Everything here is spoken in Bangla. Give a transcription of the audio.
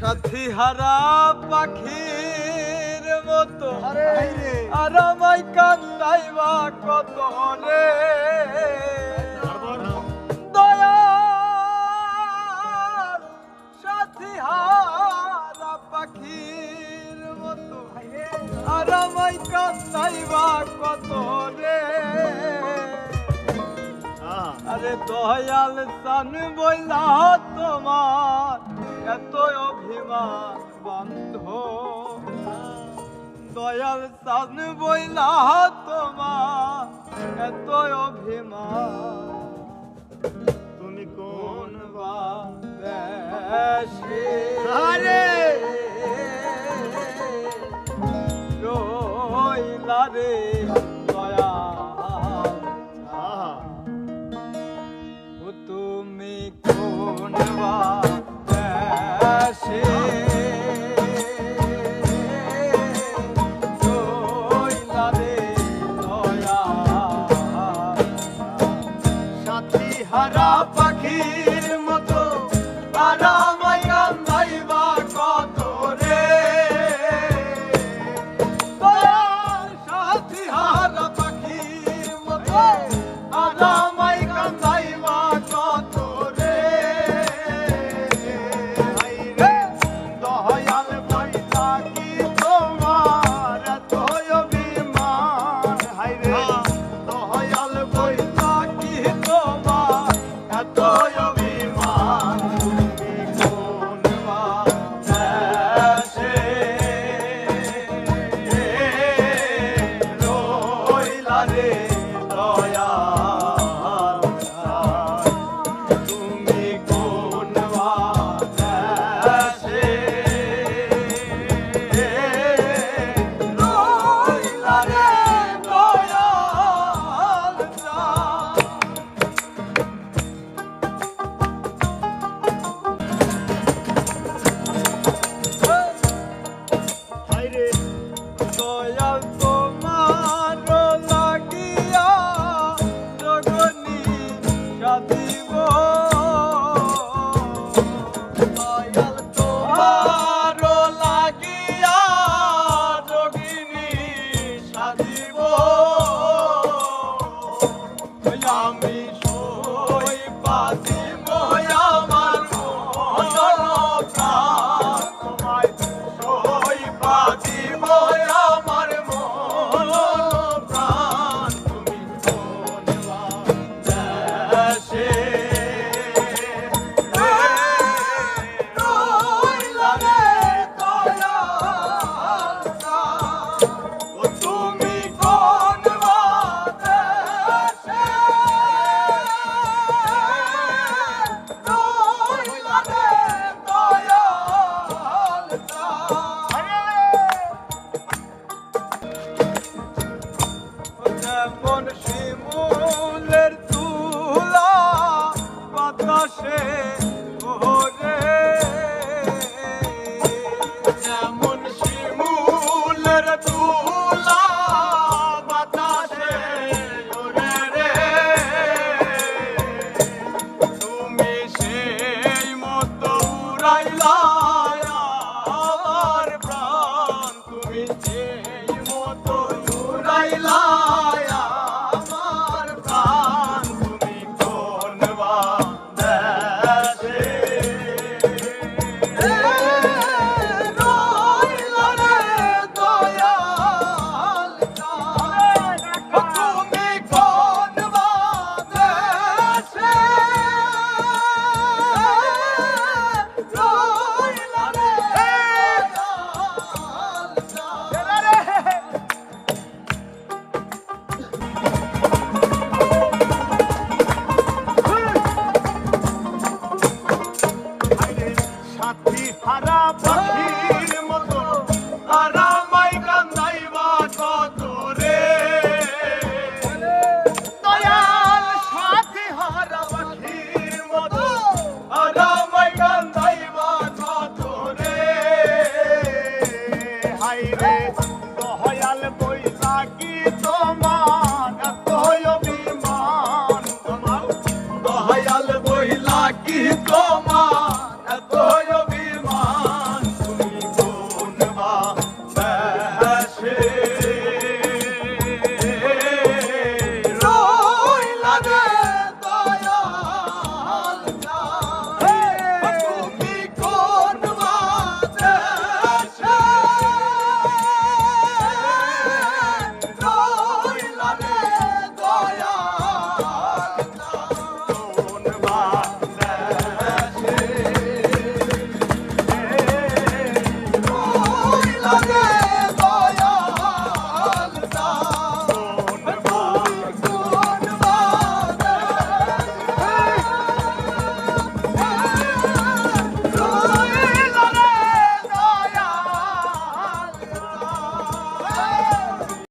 সাথী হারা পাখির মতো। আর। আমায় কান্দাই বা কত রে দয়াল সাথী আরে দয়াল সান বইলা তোমার এত অভিমান বন্ধ। দয়াল সান বইলা তোমার এত অভিমান। তুমি কোন বা আরে Hey. Achei.